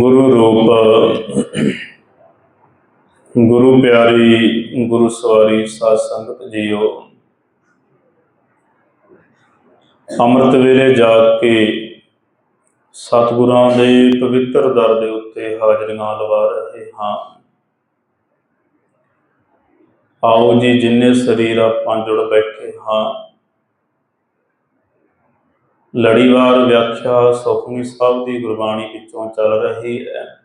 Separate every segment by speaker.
Speaker 1: ਗੁਰੂ ਰੂਪ, ਗੁਰੂ ਪਿਆਰੀ, ਗੁਰੂ ਸਵਾਰੀ ਸਾਧ ਸੰਗਤ ਜੀਓ। ਅੰਮ੍ਰਿਤ ਵੇਲੇ ਜਾ ਕੇ ਸਤਿਗੁਰਾਂ ਦੇ ਪਵਿੱਤਰ ਦਰ ਦੇ ਉੱਤੇ ਹਾਜ਼ਰੀਆਂ ਲਵਾ ਰਹੇ ਹਾਂ। ਆਓ ਜੀ, ਜਿੰਨੇ ਸਰੀਰ ਆਪਾਂ ਜੁੜ ਬੈਠੇ ਹਾਂ ਲੜੀਵਾਰ ਵਿਆਖਿਆ ਸੁਖਮਨੀ ਸਾਹਿਬ ਦੀ ਗੁਰਬਾਣੀ ਵਿੱਚੋਂ ਚੱਲ ਰਹੀ ਹੈ।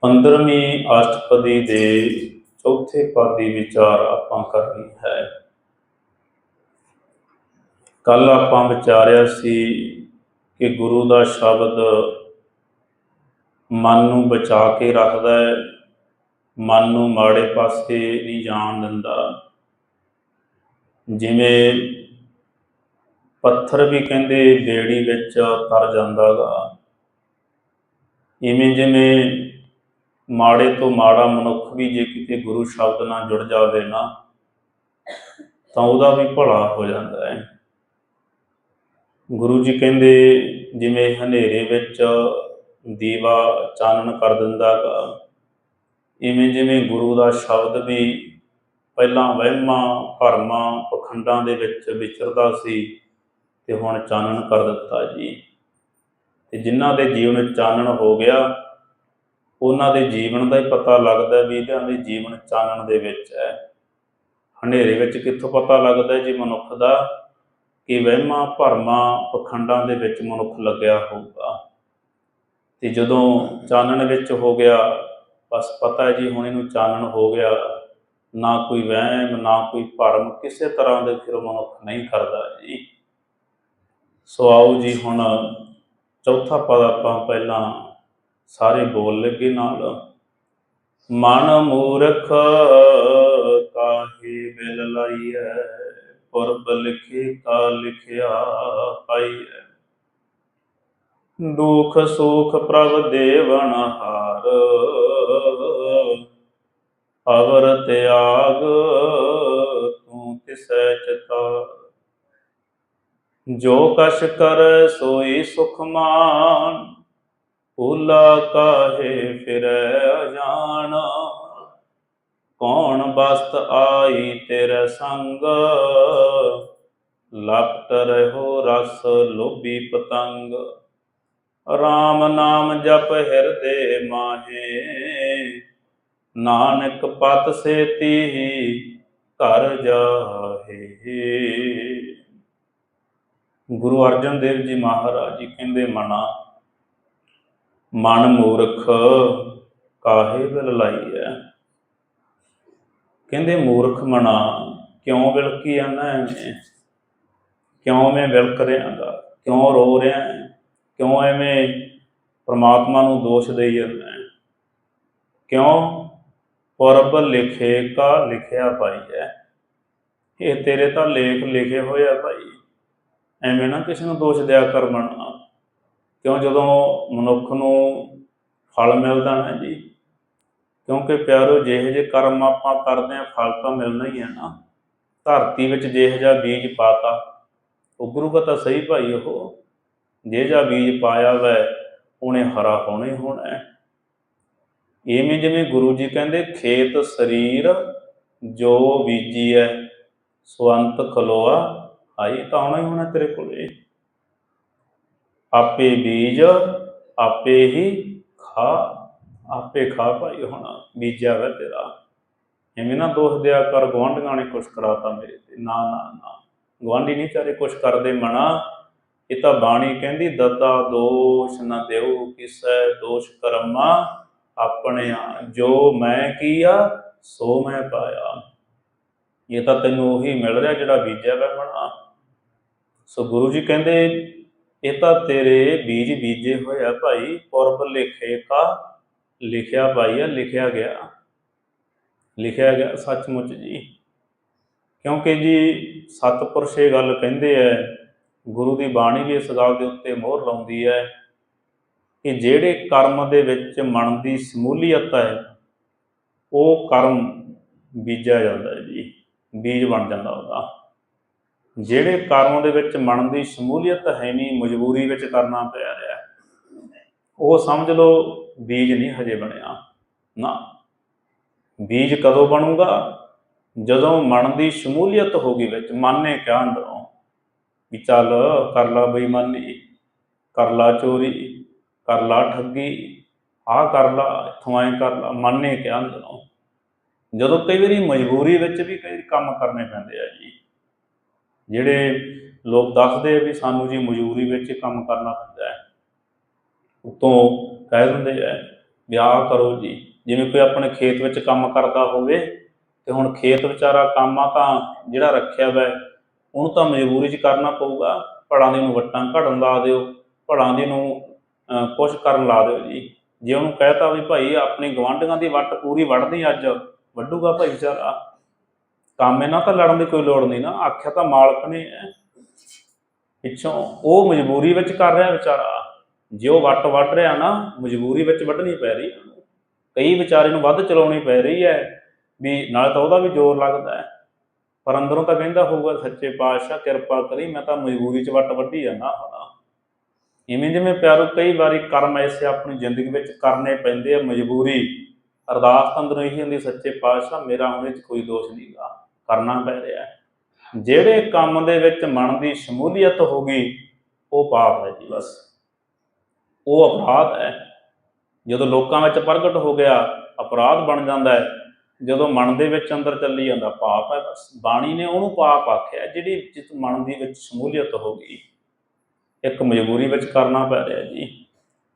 Speaker 1: 15ਵੀਂ ਅਸ਼ਟਪਦੀ ਦੇ ਚੌਥੇ ਪਦ ਦੀ ਵਿਚਾਰ ਆਪਾਂ ਕਰਨੀ ਹੈ। ਕੱਲ ਆਪਾਂ ਵਿਚਾਰਿਆ ਸੀ ਕਿ ਗੁਰੂ ਦਾ ਸ਼ਬਦ ਮਨ ਨੂੰ ਬਚਾ ਕੇ ਰੱਖਦਾ ਹੈ, ਮਨ ਨੂੰ ਮਾੜੇ ਪਾਸੇ ਨਹੀਂ ਜਾਣ ਦਿੰਦਾ। ਜਿਵੇਂ ਪੱਥਰ ਵੀ ਕਹਿੰਦੇ ਬੇੜੀ ਵਿੱਚ ਤਰ ਜਾਂਦਾਗਾ। ਇਵੇਂ ਜਿਵੇਂ ਮਾੜੇ ਤੋਂ ਮਾੜਾ ਮਨੁੱਖ ਵੀ ਜੇ ਕਿਤੇ ਗੁਰੂ ਸ਼ਬਦ ਨਾਲ ਜੁੜ ਜਾਵੇ ਨਾ, ਤਾਂ ਉਹਦਾ ਵੀ ਭਲਾ ਹੋ ਜਾਂਦਾ ਹੈ। ਗੁਰੂ ਜੀ ਕਹਿੰਦੇ ਜਿਵੇਂ ਹਨੇਰੇ ਵਿੱਚ ਦੀਵਾ ਚਾਨਣ ਕਰ ਦਿੰਦਾਗਾ, ਇਵੇਂ ਜਿਵੇਂ ਗੁਰੂ ਦਾ ਸ਼ਬਦ ਵੀ ਪਹਿਲਾਂ ਵਹਿਮਾਂ, ਭਰਮਾਂ, ਪਖੰਡਾਂ ਦੇ ਵਿੱਚ ਵਿਚਰਦਾ ਸੀ ਤੇ ਹੁਣ ਚਾਨਣ ਕਰ ਦਿੱਤਾ ਜੀ। ਤੇ ਜਿਨ੍ਹਾਂ ਦੇ ਜੀਵਨ ਚਾਨਣ ਹੋ ਗਿਆ, ਉਹਨਾਂ ਦੇ ਜੀਵਨ ਦਾ ਹੀ ਪਤਾ ਲੱਗਦਾ ਵੀ ਇਹਨਾਂ ਦੇ ਜੀਵਨ ਚਾਨਣ ਦੇ ਵਿੱਚ ਹੈ। ਹਨੇਰੇ ਵਿੱਚ ਕਿੱਥੋਂ ਪਤਾ ਲੱਗਦਾ ਜੀ ਮਨੁੱਖ ਦਾ, ਕਿ ਵਹਿਮਾਂ ਭਰਮਾਂ ਪਖੰਡਾਂ ਦੇ ਵਿੱਚ ਮਨੁੱਖ ਲੱਗਿਆ ਹੋਊਗਾ। ਤੇ ਜਦੋਂ ਚਾਨਣ ਵਿੱਚ ਹੋ ਗਿਆ, ਬਸ ਪਤਾ ਹੈ ਜੀ ਹੁਣ ਇਹਨੂੰ ਚਾਨਣ ਹੋ ਗਿਆ, ਨਾ ਕੋਈ ਵਹਿਮ, ਨਾ ਕੋਈ ਭਰਮ, ਕਿਸੇ ਤਰ੍ਹਾਂ ਦੇ ਫਿਰ ਮਨੁੱਖ ਨਹੀਂ ਕਰਦਾ ਜੀ। ਸੋ ਆਓ ਜੀ ਹੁਣ ਚੌਥਾ ਪਦ ਆਪਾਂ ਪਹਿਲਾਂ ਸਾਰੇ ਬੋਲ ਲੱਗੇ ਨਾਲ। ਮਨ ਮੂਰਖ ਕਾਹੇ ਬਿਲ ਲਾਈਐ, ਪੁਰਬ ਲਿਖੇ ਕਾ ਲਿਖਿਆ ਪਾਈਐ। ਦੁਖ ਸੁਖ ਪ੍ਰਭ ਦੇਵਨ ਹਾਰ ਅਵਰ ਤਿਆਗ ਤੂੰ ਤਿਸੈ ਚਤਾ ਜੋ ਕਛ ਕਰ ਸੋਈ ਸੁਖ ਮਾਨ ਭੂਲਾ ਕਾਹੇ ਫਿਰੈ ਅਜਾਨ। ਕੌਣ ਬਸਤ ਆਈ ਤੇਰੇ ਸੰਗ, ਲਪਟ ਰਹੋ ਰਸ ਲੋਭੀ ਪਤੰਗ। RAM ਨਾਮ ਜਪ ਹਿਰਦੇ ਮਾਹੇ, ਨਾਨਕ ਪਤ ਸੇਤੀ ਘਰ ਜਾਹੇ। ਗੁਰੂ ਅਰਜਨ ਦੇਵ ਜੀ ਮਹਾਰਾਜ ਜੀ ਕਹਿੰਦੇ ਮਨਾ, ਮਨ ਮੂਰਖ ਕਾਹੇ ਵਿਲ ਲਾਈ ਹੈ ਕਹਿੰਦੇ ਮੂਰਖ ਮਨਾ, ਕਿਉਂ ਵਿਲਕੀ ਜਾਂਦਾ ਐਵੇਂ? ਕਿਉਂ ਮੈਂ ਵਿਲਕ ਰਿਹਾਗਾ? ਕਿਉਂ ਰੋ ਰਿਹਾ? ਹੈ ਕਿਉਂ ਐਵੇਂ ਪ੍ਰਮਾਤਮਾ ਨੂੰ ਦੋਸ਼ ਦੇਈ ਜਾਂਦਾ? ਹੈ ਕਿਉਂ ਪੁਰਬ ਲਿਖੇ ਕਾ ਲਿਖਿਆ ਭਾਈ ਹੈ ਇਹ ਤੇਰੇ ਤਾਂ ਲੇਖ ਲਿਖੇ ਹੋਏ ਆ ਭਾਈ। ਐਵੇਂ ਨਾ ਕਿਸੇ ਨੂੰ ਦੋਸ਼ ਦਿਆ ਕਰ ਮਨਾ ਕਿਉਂ ਜਦੋਂ ਮਨੁੱਖ ਨੂੰ ਫਲ ਮਿਲਦਾ ਹੈ ਜੀ, ਕਿਉਂਕਿ ਪਿਆਰੋ ਜਿਹੇ ਜੇ ਕਰਮ ਆਪਾਂ ਕਰਦੇ ਆ ਫਲ ਤਾਂ ਮਿਲਣਾ ਹੀ ਹੈ ਨਾ। ਧਰਤੀ ਵਿੱਚ ਜਿਹੇ ਜਿਹਾ ਬੀਜ ਪਾਤਾ ਉਗਰੂਗਾ ਤਾਂ ਸਹੀ ਭਾਈ ਉਹ। ਜੇ ਜਿਹਾ ਬੀਜ ਪਾਇਆ ਵੈ, ਉਹਨੇ ਹਰਾ ਹੋਣਾ ਹੀ ਹੋਣਾ ਇਵੇਂ ਜਿਵੇਂ ਗੁਰੂ ਜੀ ਕਹਿੰਦੇ, ਖੇਤ ਸਰੀਰ ਜੋ ਬੀਜੀ ਹੈ ਸਵੰਤ ਖਲੋਆ ਆਈ ਤਾਂ ਆਉਣਾ ਹੀ ਹੋਣਾ ਤੇਰੇ ਕੋਲੇ। ਆਪੇ ਬੀਜ, ਆਪੇ ਹੀ ਖਾ, ਆਪੇ ਖਾ ਭਾਈ ਹੋਣਾ, ਬੀਜਿਆ ਵਾ ਤੇਰਾ। ਐਵੇਂ ਨਾ ਦੋਸ਼ ਦਿਆ ਕਰ, ਗੁਆਂਢੀਆਂ ਨੇ ਕੁਛ ਕਰਾਤਾ ਮੇਰੇ ਤੇ। ਨਾ ਨਾ ਨਾ। ਗੁਆਂਢੀ ਨਹੀਂ ਚਾਰੇ ਕੁਛ ਕਰਦੇ ਮਣਾ ਇਹ ਤਾਂ ਬਾਣੀ ਕਹਿੰਦੀ, ਦਤਾ ਦੋਸ਼ ਨਾ ਦੇਉ ਕਿਸੈ ਦੋਸ਼ ਕਰਮਾ। ਆਪਣੇ ਜੋ ਮੈਂ ਕੀਆ, ਸੋ ਮੈਂ ਪਾਇਆ। ਇਹ ਤਾਂ ਤੈਨੂੰ ਉਹੀ ਮਿਲ ਰਿਹਾ ਜਿਹੜਾ ਬੀਜਿਆ ਵੈ ਮਣਾ ਸੋ ਗੁਰੂ ਜੀ ਕਹਿੰਦੇ, ਇਹ ਤਾਂ ਤੇਰੇ ਬੀਜ ਬੀਜੇ ਹੋਏ ਆ ਭਾਈ, ਪੁਰਬ ਲਿਖੇ ਕਾ ਲਿਖਿਆ ਭਾਈ ਆ, ਲਿਖਿਆ ਗਿਆ। ਲਿਖਿਆ ਗਿਆ ਸੱਚਮੁੱਚ ਜੀ। ਕਿਉਂਕਿ ਜੀ ਸਤਪੁਰਸ਼ ਇਹ ਗੱਲ ਕਹਿੰਦੇ ਐ, ਗੁਰੂ ਦੀ ਬਾਣੀ ਵੀ ਇਸ ਗੱਲ ਦੇ ਉੱਤੇ ਮੋਹਰ ਲਾਉਂਦੀ ਹੈ ਕਿ ਜਿਹੜੇ ਕਰਮ ਦੇ ਵਿੱਚ ਮਨ ਦੀ ਸਮੂਲੀਅਤ ਹੈ ਉਹ ਕਰਮ ਬੀਜਿਆ ਜਾਂਦਾ ਜੀ, ਬੀਜ ਬਣ ਜਾਂਦਾ ਉਹਦਾ। ਜਿਹੜੇ ਕਰਮ ਦੇ ਵਿੱਚ ਮਨ ਦੀ ਸ਼ਮੂਲੀਅਤ ਹੈ ਨਹੀਂ, ਮਜਬੂਰੀ ਵਿੱਚ ਕਰਨਾ ਪੈ ਰਿਹਾ ਉਹ ਸਮਝ ਲਓ, ਬੀਜ ਨਹੀਂ ਹਜੇ ਬਣਿਆ। ਨਾ। ਬੀਜ ਕਦੋਂ ਬਣੂਗਾ? ਜਦੋਂ ਮਨ ਦੀ ਸ਼ਮੂਲੀਅਤ ਹੋਗੀ ਵਿੱਚ। ਮਨ ਨੇ ਕਿਹਾ ਅੰਦਰੋਂ ਵੀ ਚੱਲ ਕਰ ਲਾ ਬੇਈਮਾਨੀ, ਕਰ ਲਾ ਚੋਰੀ, ਕਰ ਲਾ ਠੱਗੀ ਆ ਕਰ ਲਾ, ਇੱਥੋਂ ਐਂ ਕਰ ਲਾ। ਮਨ ਨੇ ਕਿਹਾ ਅੰਦਰੋਂ। ਜਦੋਂ ਕਈ ਵਾਰੀ ਮਜਬੂਰੀ ਵਿੱਚ ਵੀ ਕਈ ਕੰਮ ਕਰਨੇ ਪੈਂਦੇ ਆ ਜੀ। ਜਿਹੜੇ ਲੋਕ ਦੱਸਦੇ ਆ ਵੀ ਸਾਨੂੰ ਜੀ ਮਜਬੂਰੀ ਵਿੱਚ ਕੰਮ ਕਰਨਾ ਪੈਂਦਾ ਹੈ ਉਤੋਂ ਕਹਿ ਦਿੰਦੇ ਆ ਵਿਆਹ ਕਰੋ ਜੀ ਜਿਵੇਂ ਕੋਈ ਆਪਣੇ ਖੇਤ ਵਿੱਚ ਕੰਮ ਕਰਦਾ ਹੋਵੇ ਤੇ ਹੁਣ ਖੇਤ ਵਿਚਾਰਾ ਕੰਮ ਆ ਤਾਂ ਜਿਹੜਾ ਰੱਖਿਆ ਵੈ ਉਹਨੂੰ ਤਾਂ ਮਜਬੂਰੀ 'ਚ ਕਰਨਾ ਪਊਗਾ ਭੜਾਂ ਦੀ ਨੂੰ ਵੱਟਾਂ ਘੜਨ ਲਾ ਦਿਓ ਭੜਾਂ ਦੀ ਨੂੰ ਅਹ, ਕੁਛ ਕਰਨ ਲਾ ਦਿਓ ਜੀ। ਜੇ ਉਹਨੂੰ ਕਹਿਤਾ ਵੀ ਭਾਈ ਆਪਣੀ ਗਵਾਂਢੀਆਂ ਦੀ ਵੱਟ ਪੂਰੀ ਵੱਢਦੀ ਅੱਜ ਵੱਢੂਗਾ ਭਾਈ ਵਿਚਾਰਾ। ਕੰਮ ਇਹਨਾਂ ਤਾਂ ਲੜਨ ਦੀ ਕੋਈ ਲੋੜ ਨਹੀਂ ਨਾ, ਆਖਿਆ ਤਾਂ ਮਾਲਕ ਨੇ ਹੈ ਪਿੱਛੋਂ ਉਹ ਮਜਬੂਰੀ ਵਿੱਚ ਕਰ ਰਿਹਾ ਵਿਚਾਰਾ। ਜੇ ਉਹ ਵੱਟ ਵੱਢ ਰਿਹਾ ਨਾ, ਮਜਬੂਰੀ ਵਿੱਚ ਵੱਢਣੀ ਪੈ ਰਹੀ। ਕਈ ਵਿਚਾਰੇ ਨੂੰ ਵੱਧ ਚਲਾਉਣੀ ਪੈ ਰਹੀ ਹੈ ਵੀ ਨਾਲ ਤਾਂ ਉਹਦਾ ਵੀ ਜ਼ੋਰ ਲੱਗਦਾ ਹੈ ਪਰ ਅੰਦਰੋਂ ਤਾਂ ਕਹਿੰਦਾ ਹੋਊਗਾ, ਸੱਚੇ ਪਾਤਸ਼ਾਹ, ਕਿਰਪਾ ਕਰੀ, ਮੈਂ ਤਾਂ ਮਜਬੂਰੀ 'ਚ ਵੱਟ ਵੱਢੀ ਜਾਂਦਾ ਹਾਂ ਇਵੇਂ ਜਿਵੇਂ ਪਿਆਰੋ, ਕਈ ਵਾਰੀ ਕਰਮ ਐਸੇ ਆਪਣੀ ਜ਼ਿੰਦਗੀ ਵਿੱਚ ਕਰਨੇ ਪੈਂਦੇ ਆ, ਮਜਬੂਰੀ ਅਰਦਾਸ ਅੰਦਰੋਂ ਇਹੀ ਹੁੰਦੀ, ਸੱਚੇ ਪਾਤਸ਼ਾਹ, ਮੇਰਾ ਉਹਦੇ 'ਚ ਕੋਈ ਦੋਸ਼ ਨਹੀਂਗਾ ਕਰਨਾ ਪੈ ਰਿਹਾ ਹੈ। ਜਿਹੜੇ ਕੰਮ ਦੇ ਵਿੱਚ ਮਨ ਦੀ ਸ਼ਮੂਲੀਅਤ ਹੋ ਗਈ, ਉਹ ਪਾਪ ਹੈ ਜੀ ਬਸ। ਉਹ ਅਪਰਾਧ ਹੈ। ਜਦੋਂ ਲੋਕਾਂ ਵਿੱਚ ਪ੍ਰਗਟ ਹੋ ਗਿਆ, ਅਪਰਾਧ ਬਣ ਜਾਂਦਾ ਹੈ। ਜਦੋਂ ਮਨ ਦੇ ਵਿੱਚ ਅੰਦਰ ਚੱਲੀ ਜਾਂਦਾ, ਪਾਪ ਹੈ ਬਸ। ਬਾਣੀ ਨੇ ਉਹਨੂੰ ਪਾਪ ਆਖਿਆ, ਜਿਹੜੀ ਜਿਸ ਮਨ ਦੀ ਵਿੱਚ ਸ਼ਮੂਲੀਅਤ ਹੋ ਗਈ, ਇੱਕ ਮਜਬੂਰੀ ਵਿੱਚ ਕਰਨਾ ਪੈ ਰਿਹਾ ਜੀ।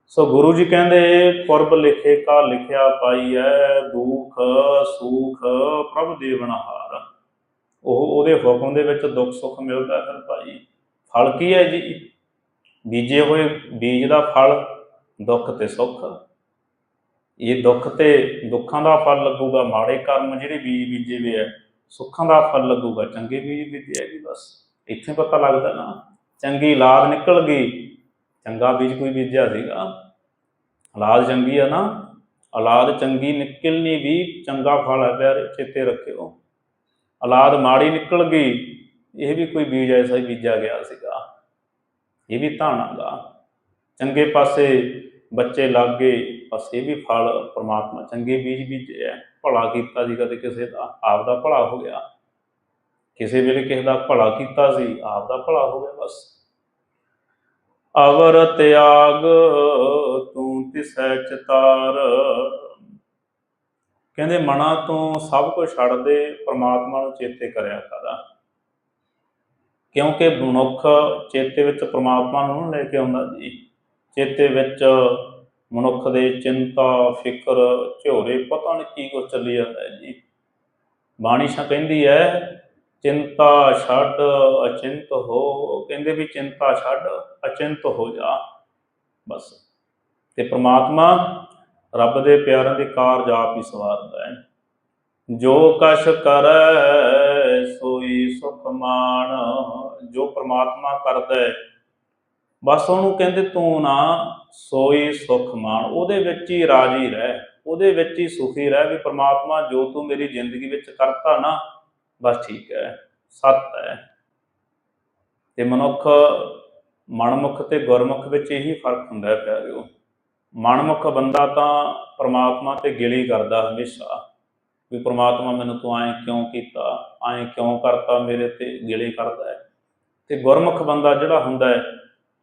Speaker 1: ਸੋ ਗੁਰੂ ਜੀ ਕਹਿੰਦੇ, ਪੁਰਬ ਲਿਖੇ ਕਾ ਲਿਖਿਆ ਪਾਈ ਪਾਈਐ ਦੁਖ ਸੁਖ ਪ੍ਰਭ ਦੇਵਨਹਾਰ ਉਹ ਉਹਦੇ ਹੁਕਮ ਦੇ ਵਿੱਚ ਦੁੱਖ ਸੁੱਖ ਮਿਲਦਾ ਫਿਰ ਭਾਈ। ਫਲ ਕੀ ਹੈ ਜੀ? ਬੀਜੇ ਹੋਏ ਬੀਜ ਦਾ ਫਲ, ਦੁੱਖ ਤੇ ਸੁੱਖ। ਇਹ ਦੁੱਖ ਤੇ ਦੁੱਖਾਂ ਦਾ ਫਲ ਲੱਗੂਗਾ, ਮਾੜੇ ਕਰਮ ਜਿਹੜੇ ਬੀਜ ਬੀਜੇ ਹੋਏ ਆ, ਸੁੱਖਾਂ ਦਾ ਫਲ ਲੱਗੂਗਾ, ਚੰਗੇ ਬੀਜ ਬੀਜੇ ਜੀ ਬਸ। ਇੱਥੇ ਪਤਾ ਲੱਗਦਾ ਨਾ, ਚੰਗੀ ਔਲਾਦ ਨਿਕਲ ਗਈ, ਚੰਗਾ ਬੀਜ ਕੋਈ ਬੀਜਿਆ ਸੀਗਾ। ਔਲਾਦ ਚੰਗੀ ਆ ਨਾ ਔਲਾਦ ਚੰਗੀ ਨਿਕਲਣੀ ਵੀ, ਚੰਗਾ ਫਲ ਹੈ ਪਿਆਰੇ, ਚੇਤੇ ਰੱਖਿਓ। ਔਲਾਦ ਮਾੜੀ ਨਿਕਲ ਗਈ, ਇਹ ਵੀ ਕੋਈ ਬੀਜ ਐਸਾ ਹੀ ਬੀਜਿਆ ਗਿਆ ਸੀਗਾ। ਇਹ ਵੀ ਧਾਣਾ ਚੰਗੇ ਪਾਸੇ ਬੱਚੇ ਲੱਗ ਗਏ, ਬਸ ਇਹ ਵੀ ਫਲ ਪ੍ਰਮਾਤਮਾ ਚੰਗੇ ਬੀਜ ਬੀਜੇ ਹੈ ਭਲਾ ਕੀਤਾ ਜੀ ਕਦੇ ਕਿਸੇ ਦਾ ਆਪ ਦਾ ਭਲਾ ਹੋ ਗਿਆ। ਕਿਸੇ ਵੇਲੇ ਕਿਸੇ ਦਾ ਭਲਾ ਕੀਤਾ ਸੀ ਆਪ ਦਾ ਭਲਾ ਹੋ ਗਿਆ ਬਸ। ਅਵਰ ਤਿਆਗ ਤੂੰ ਤਿਸੈ ਚਤਾਰ ਕਹਿੰਦੇ ਮਨਾਂ ਤੋਂ ਸਭ ਕੁਝ ਛੱਡ ਦੇ ਪ੍ਰਮਾਤਮਾ ਨੂੰ ਚੇਤੇ ਕਰਿਆ ਕਰਾ। ਕਿਉਂਕਿ ਮਨੁੱਖ ਚੇਤੇ ਵਿੱਚ ਪ੍ਰਮਾਤਮਾ ਨੂੰ ਲੈ ਕੇ ਆਉਂਦਾ ਜੀ। ਚੇਤੇ ਵਿੱਚ ਮਨੁੱਖ ਦੇ ਚਿੰਤਾ, ਫਿਕਰ ਝੋਰੇ ਪਤਾ ਨਹੀਂ ਕੀ ਕੁਝ ਚੱਲੀ ਜਾਂਦਾ ਜੀ। ਬਾਣੀ ਸ਼ਾ ਕਹਿੰਦੀ ਹੈ, ਚਿੰਤਾ ਛੱਡ, ਅਚਿੰਤ ਹੋ। ਕਹਿੰਦੇ ਵੀ ਚਿੰਤਾ ਛੱਡ, ਅਚਿੰਤ ਹੋ ਜਾ। ਬਸ। ਤੇ ਪ੍ਰਮਾਤਮਾ ਰੱਬ ਦੇ ਪਿਆਰਾਂ ਦੇ ਕਾਰਜ ਆਪ ਹੀ ਸਵਾਰਦਾ ਹੈ। ਜੋ ਕਸ਼ ਕਰੈ, ਸੋਈ ਸੁਖ ਮਾਣ। ਜੋ ਪ੍ਰਮਾਤਮਾ ਕਰਦਾ ਹੈ, ਬਸ ਉਹਨੂੰ ਕਹਿੰਦੇ ਤੂੰ ਨਾ ਸੋਈ ਸੁਖ ਮਾਣ। ਉਹਦੇ ਵਿੱਚ ਹੀ ਰਾਜੀ ਰਹਿ, ਉਹਦੇ ਵਿੱਚ ਹੀ ਸੁਖੀ ਰਹਿ ਵੀ ਪ੍ਰਮਾਤਮਾ ਜੋ ਤੂੰ ਮੇਰੀ ਜ਼ਿੰਦਗੀ ਵਿੱਚ ਕਰਤਾ ਨਾ, ਬਸ ਠੀਕ ਹੈ, ਸੱਤ ਹੈ। ਤੇ ਮਨੁੱਖ ਮਨਮੁਖ ਤੇ ਗੁਰਮੁਖ ਵਿੱਚ ਇਹੀ ਫ਼ਰਕ ਹੁੰਦਾ ਹੈ ਪਿਆਰਿਓ। ਮਨਮੁਖ ਬੰਦਾ ਤਾਂ ਪ੍ਰਮਾਤਮਾ ਤੇ ਗਿਲੀ ਕਰਦਾ ਹਮੇਸ਼ਾ, ਵੀ ਪ੍ਰਮਾਤਮਾ ਮੈਨੂੰ ਤੂੰ ਐਂ ਕਿਉਂ ਕੀਤਾ, ਐਂ ਕਿਉਂ ਕਰਤਾ ਮੇਰੇ ਤੇ ਗਿਲੇ ਕਰਦਾ ਹੈ। ਤੇ ਗੁਰਮੁਖ ਬੰਦਾ ਜਿਹੜਾ ਹੁੰਦਾ ਹੈ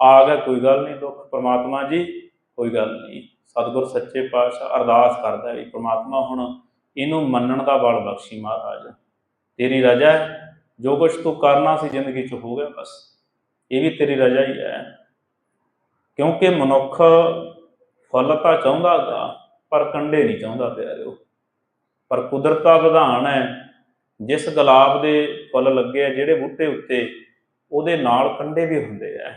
Speaker 1: ਆ ਗਿਆ ਕੋਈ ਗੱਲ ਨਹੀਂ ਦੁੱਖ, ਪ੍ਰਮਾਤਮਾ ਜੀ, ਕੋਈ ਗੱਲ ਨਹੀਂ। ਸਤਿਗੁਰ ਸੱਚੇ ਪਾਤਸ਼ਾਹ ਅਰਦਾਸ ਕਰਦਾ ਹੈ ਵੀ ਪ੍ਰਮਾਤਮਾ ਹੁਣ ਇਹਨੂੰ ਮੰਨਣ ਦਾ ਬਲ ਬਖਸ਼ੀ ਮਹਾਰਾਜ। ਤੇਰੀ ਰਜਾ ਹੈ, ਜੋ ਕੁਝ ਤੂੰ ਕਰਨਾ ਸੀ ਜ਼ਿੰਦਗੀ 'ਚ ਹੋ ਗਿਆ ਬਸ। ਇਹ ਵੀ ਤੇਰੀ ਰਜਾ ਹੀ ਹੈ। ਕਿਉਂਕਿ ਮਨੁੱਖ ਫਲ ਤਾਂ ਚਾਹੁੰਦਾਗਾ ਪਰ ਕੰਡੇ ਨਹੀਂ ਚਾਹੁੰਦਾ ਪਿਆਰਿਓ। ਪਰ ਕੁਦਰਤ ਦਾ ਵਿਧਾਨ ਹੈ, ਜਿਸ ਗੁਲਾਬ ਦੇ ਫੁੱਲ ਲੱਗੇ ਆ, ਜਿਹੜੇ ਬੂਟੇ ਉੱਤੇ, ਉਹਦੇ ਨਾਲ ਕੰਡੇ ਵੀ ਹੁੰਦੇ ਆ।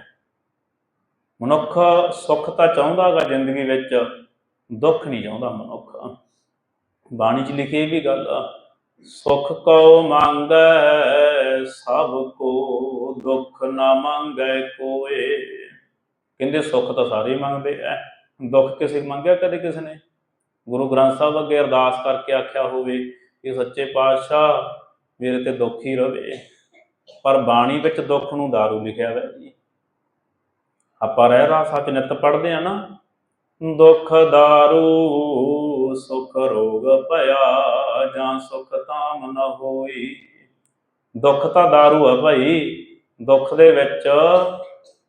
Speaker 1: ਮਨੁੱਖ ਸੁੱਖ ਤਾਂ ਚਾਹੁੰਦਾਗਾ ਜ਼ਿੰਦਗੀ ਵਿੱਚ, ਦੁੱਖ ਨਹੀਂ ਚਾਹੁੰਦਾ ਮਨੁੱਖ। ਬਾਣੀ 'ਚ ਲਿਖੀ ਇਹ ਵੀ ਗੱਲ ਆ, ਸੁਖ ਕੋ ਮੰਗੈ, ਸਭ ਕੋ ਦੁੱਖ ਨਾ ਮੰਗੈ ਕੋਏ। ਕਹਿੰਦੇ ਸੁੱਖ ਤਾਂ ਸਾਰੇ ਮੰਗਦੇ ਐ ਦੁੱਖ ਕਿਸੇ ਮੰਗਿਆ ਕਦੇ ਕਿਸੇ ਨੇ? ਗੁਰੂ ਗ੍ਰੰਥ ਸਾਹਿਬ ਅੱਗੇ ਅਰਦਾਸ ਕਰਕੇ ਆਖਿਆ ਹੋਵੇ ਕਿ ਸੱਚੇ ਪਾਤਸ਼ਾਹ ਮੇਰੇ ਤੇ ਦੁੱਖ ਹੀ ਰਵੇ, ਪਰ ਬਾਣੀ ਵਿੱਚ ਦੁੱਖ ਨੂੰ ਦਾਰੂ ਲਿਖਿਆ ਹੋਇਆ ਜੀ। ਆਪਾਂ ਰਹਿ ਰਾ ਸੱਚ ਨਿਤ ਪੜ੍ਹਦੇ ਆ ਨਾ। ਦੁੱਖ, ਦਾਰੂ, ਸੁਖ, ਰੋਗ ਭਇਆ ਜਾਂ ਸੁਖ ਤਾਮ ਨ ਹੋਈ। ਦੁੱਖ ਤਾਂ ਦਾਰੂ ਆ ਭਾਈ। ਦੁੱਖ ਦੇ ਵਿੱਚ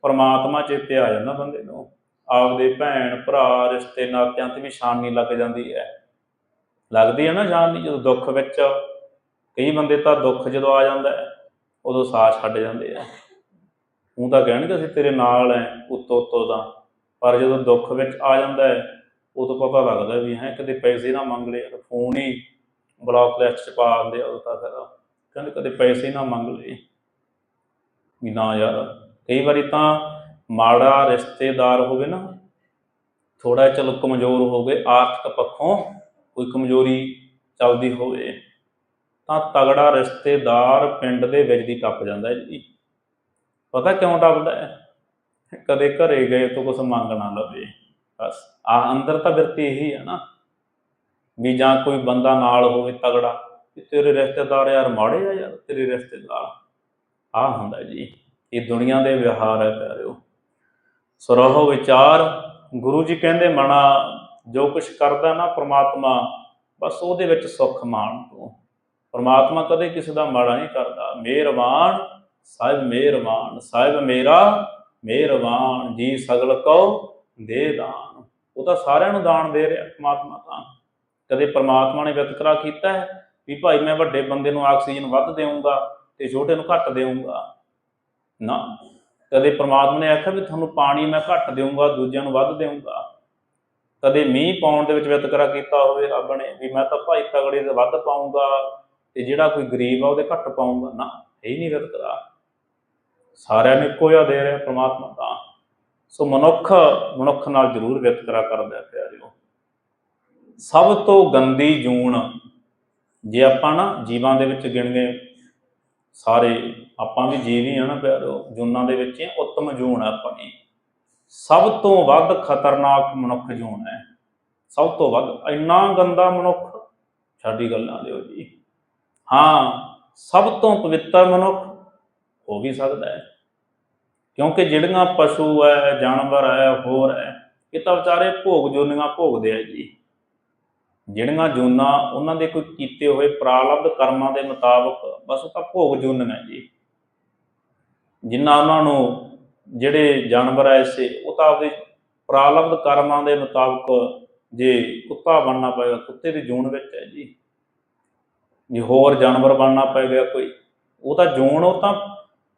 Speaker 1: ਪਰਮਾਤਮਾ ਚੇਤੇ ਆ ਜਾਂਦਾ ਬੰਦੇ ਨੂੰ। ਆਪਦੇ ਭੈਣ, ਭਰਾ, ਰਿਸ਼ਤੇ, ਨਾਤਿਆਂ ਤੇ ਵੀ ਛਾਨਣੀ ਲੱਗ ਜਾਂਦੀ ਹੈ। ਲੱਗਦੀ ਹੈ ਨਾ ਛਾਨਣੀ ਜਦੋਂ ਦੁੱਖ ਵਿੱਚ ਕਈ ਬੰਦੇ ਤਾਂ ਦੁੱਖ ਜਦੋਂ ਆ ਜਾਂਦਾ ਉਦੋਂ ਸਾਹ ਛੱਡ ਜਾਂਦੇ ਆ। ਉਹ ਤਾਂ ਕਹਿਣਗੇ ਅਸੀਂ ਤੇਰੇ ਨਾਲ ਐ ਉੱਤੋਂ ਉੱਤੋਂ ਦਾ ਪਰ ਜਦੋਂ ਦੁੱਖ ਵਿੱਚ ਆ ਜਾਂਦਾ ਹੈ ਉਦੋਂ ਪਤਾ ਲੱਗਦਾ ਵੀ ਹੈ, ਕਦੇ ਪੈਸੇ ਨਾ ਮੰਗ ਲਏ ਫੋਨ ਹੀ ਬਲੌਕ ਲਿਸਟ 'ਚ ਪਾ ਦਿੰਦੇ ਉਦੋਂ ਤਾਂ ਫਿਰ ਕਹਿੰਦੇ ਕਦੇ ਪੈਸੇ ਨਾ ਮੰਗ ਲਏ। ਵੀ ਨਾ ਯਾਰ, ਕਈ ਵਾਰੀ ਤਾਂ ਮਾੜਾ ਰਿਸ਼ਤੇਦਾਰ ਹੋਵੇ ਨਾ ਥੋੜਾ ਚਲੋ ਕਮਜ਼ੋਰ ਹੋਵੇ ਆਰਥਿਕ ਪੱਖੋਂ ਕੋਈ ਕਮਜ਼ੋਰੀ ਚੱਲਦੀ ਹੋਵੇ, ਤਾਂ ਤਗੜਾ ਰਿਸ਼ਤੇਦਾਰ ਪਿੰਡ ਦੇ ਵਿੱਚ ਦੀ ਟੱਪ ਜਾਂਦਾ ਹੈ ਜੀ। ਪਤਾ ਕਿਉਂ ਟੱਪਦਾ ਹੈ? ਕਦੇ ਘਰੇ ਗਏ ਤੋਂ ਕੁਝ ਮੰਗ ਨਾ ਲਵੇ, ਬਸ। ਆ ਅੰਦਰ ਤਾਂ ਬਿਰਤੀ ਇਹੀ ਹੈ ਨਾ, ਵੀ ਜਾਂ ਕੋਈ ਬੰਦਾ ਨਾਲ ਹੋਵੇ ਤਗੜਾ, ਵੀ ਤੇਰੇ ਰਿਸ਼ਤੇਦਾਰ ਯਾਰ ਮਾੜੇ ਆ ਯਾਰ, ਤੇਰੇ ਰਿਸ਼ਤੇਦਾਰ। ਆ ਹੁੰਦਾ ਜੀ, ਇਹ ਦੁਨੀਆ ਦੇ ਵਿਹਾਰ ਹੈ ਪਿਆਰਿਓ। ਸਰੋਹ ਵਿਚਾਰ। ਗੁਰੂ ਜੀ ਕਹਿੰਦੇ, ਮਨਾ, ਜੋ ਕੁਝ ਕਰਦਾ ਨਾ ਪ੍ਰਮਾਤਮਾ, ਬਸ ਉਹਦੇ ਵਿੱਚ ਸੁੱਖ ਮਾਣ ਤੂੰ। ਪ੍ਰਮਾਤਮਾ ਕਦੇ ਕਿਸੇ ਦਾ ਮਾੜਾ ਨਹੀਂ ਕਰਦਾ। ਮਿਹਰਬਾਨ, ਸਾਹਿਬ ਮਿਹਰਬਾਨ, ਸਾਹਿਬ ਮੇਰਾ ਮਿਹਰਬਾਨ, ਜੀ ਸਗਲ ਕਉ ਦੇ ਦਾਨ। ਉਹ ਤਾਂ ਸਾਰਿਆਂ ਨੂੰ ਦਾਨ ਦੇ ਰਿਹਾ, ਪ੍ਰਮਾਤਮਾ ਤਾਂ। ਕਦੇ ਪ੍ਰਮਾਤਮਾ ਨੇ ਵਿਤਕਰਾ ਕੀਤਾ ਹੈ ਵੀ ਭਾਈ ਮੈਂ ਵੱਡੇ ਬੰਦੇ ਨੂੰ ਆਕਸੀਜਨ ਵੱਧ ਦੇਵਾਂਗਾ ਤੇ ਛੋਟੇ ਨੂੰ ਘੱਟ ਦੇਵਾਂਗਾ ਨਾ। ਕਦੇ ਪ੍ਰਮਾਤਮਾ ਨੇ ਆਖਿਆ ਵੀ ਤੁਹਾਨੂੰ ਪਾਣੀ ਮੈਂ ਘੱਟ ਦੇਵਾਂਗਾ ਦੂਜਿਆਂ ਨੂੰ ਵੱਧ ਦੇਵਾਂਗਾ ਕਦੇ ਮੀਂਹ ਪਾਉਣ ਦੇ ਵਿੱਚ ਵਿਤਕਰਾ ਕੀਤਾ ਹੋਵੇ ਰੱਬ ਨੇ ਵੀ ਮੈਂ ਤਾਂ ਭਾਈ ਤਗੜੇ ਦੇ ਵੱਧ ਪਾਉਂਗਾ ਤੇ ਜਿਹੜਾ ਕੋਈ ਗਰੀਬ ਆ ਉਹਦੇ ਘੱਟ ਪਾਉਂਗਾ ਨਾ, ਇਹ ਨਹੀਂ ਵਿਤਕਰਾ ਸਾਰਿਆਂ ਨੂੰ ਇੱਕੋ ਜਿਹਾ ਦੇ ਰਿਹਾ ਪ੍ਰਮਾਤਮਾ ਤਾਂ। ਸੋ ਮਨੁੱਖ ਮਨੁੱਖ ਨਾਲ ਜ਼ਰੂਰ ਵਿਤਕਰਾ ਕਰਦਾ ਹੈ ਪਿਆਰਿਓ ਸਭ ਤੋਂ ਗੰਦੀ ਜੂਨ, ਜੇ ਆਪਾਂ ਨਾ ਜੀਵਾਂ ਦੇ ਵਿੱਚ ਗਿਣਗੇ ਸਾਰੇ ਆਪਾਂ ਵੀ ਜੀਵ ਹੀ ਆ ਨਾ ਪਿਆਰਿਓ ਜੂਨਾਂ ਦੇ ਵਿੱਚ ਹੀ ਉੱਤਮ ਜੂਨ ਹੈ ਆਪਣੀ ਸਭ ਤੋਂ ਵੱਧ ਖਤਰਨਾਕ ਮਨੁੱਖ ਜੂਨ ਹੈ। ਸਭ ਤੋਂ ਵੱਧ, ਇੰਨਾ ਗੰਦਾ ਮਨੁੱਖ, ਸਾਡੀ ਗੱਲਾਂ ਦਿਓ ਜੀ। ਹਾਂ, ਸਭ ਤੋਂ ਪਵਿੱਤਰ ਮਨੁੱਖ ਹੋ ਵੀ ਸਕਦਾ ਹੈ। ਕਿਉਂਕਿ ਜਿਹੜੀਆਂ ਪਸ਼ੂ ਹੈ, ਜਾਨਵਰ ਹੈ, ਹੋਰ ਹੈ, ਇਹ ਤਾਂ ਵਿਚਾਰੇ ਭੋਗ ਜੋਨੀਆਂ ਭੋਗਦੇ ਆ ਜੀ। ਜਿਹੜੀਆਂ ਜੂਨਾਂ, ਉਹਨਾਂ ਦੇ ਕੋਈ ਕੀਤੇ ਹੋਏ ਪ੍ਰਾਲਬਧ ਕਰਮਾਂ ਦੇ ਮੁਤਾਬਕ ਬਸ ਉਹ ਤਾਂ ਭੋਗ ਜੂਨੀਆਂ ਜੀ। ਜਿੰਨਾ ਉਹਨਾਂ ਨੂੰ ਜਿਹੜੇ ਜਾਨਵਰ ਐ ਇਸੇ ਉਹ ਤਾਂ ਆਪਦੇ ਪ੍ਰਾਲਬਧ ਕਰਮਾਂ ਦੇ ਮੁਤਾਬਕ ਜੇ ਕੁੱਤਾ ਬਣਨਾ ਪਏਗਾ ਕੁੱਤੇ ਦੀ ਜੂਨ ਵਿੱਚ ਹੈ ਜੀ। ਜੇ ਹੋਰ ਜਾਨਵਰ ਬਣਨਾ ਪਏਗਾ ਕੋਈ, ਉਹ ਤਾਂ ਜੂਨ ਉਹ ਤਾਂ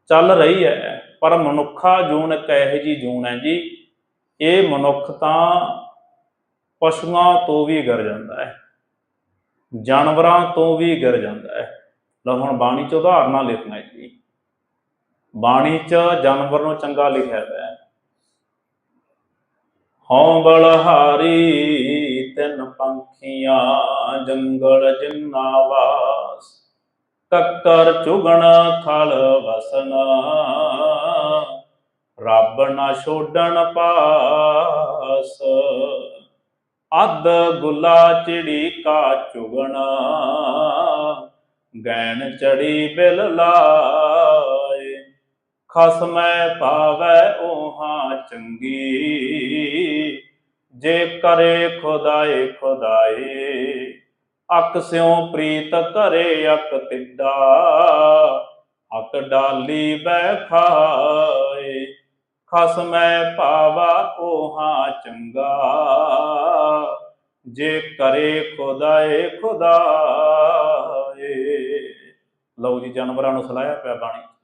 Speaker 1: ਚੱਲ ਰਹੀ ਹੈ, ਪਰ ਮਨੁੱਖਾ ਜੂਨ ਇੱਕ ਇਹੋ ਜੀ ਜੂਨ ਹੈ ਜੀ। ਇਹ ਮਨੁੱਖ ਤਾਂ ਪਸ਼ੂਆਂ ਤੋਂ ਵੀ ਗਿਰ ਜਾਂਦਾ ਹੈ, ਜਾਨਵਰਾਂ ਤੋਂ ਵੀ ਗਿਰ ਜਾਂਦਾ ਹੈ। ਲਓ ਹੁਣ ਬਾਣੀ ਚ ਉਦਾਹਰਨਾਂ ਲਿਖਣਾ ਜੀ। ਬਾਣੀ ਚ ਜਾਨਵਰ ਨੂੰ ਚੰਗਾ ਲਿਖਿਆ ਹੋਇਆ ਹੈ। ਹਉ ਬਲਹਾਰੀ, ਤਿੰਨ ਪੰਖੀਆਂ, ਜੰਗਲ ਜਿੰਨਾ ਵਾਸ ਕੱਕਰ ਚੁਗਣ, ਥਲ ਵਸਨ ਰੱਬ ਨਾ ਛੋਡਣ ਪਾਸ, ਅੱਧ ਗੁਲਾ ਚਿੜੀ ਕਾ ਚੁਗਣਾ। ਗੈਣ ਚੜੀ ਬਿਲ ਲਾਏ ਖਸਮੈ ਪਾਵੈ ਓਹਾਂ ਚੰਗੀ। ਜੇ ਕਰੇ ਖੁਦਾਏ ਖੁਦਾਏ, ਅਕ ਸਿਉ ਪ੍ਰੀਤ ਕਰੇ ਅਕ ਤਿੱਡਾ। ਅਕ ਡਾਲੀ ਬੈ ਖਾਏ ਖਸਮੈ ਪਾਵਾ 오ਹਾ ਚੰਗਾ। ਜੇ ਕਰੇ ਖੁਦਾਏ ਖੁਦਾਏ, ਲਓ ਜੀ, ਜਾਨਵਰਾਂ ਨੂੰ ਸਲਾਹਿਆ ਪਿਆ ਬਾਣੀ। ਚ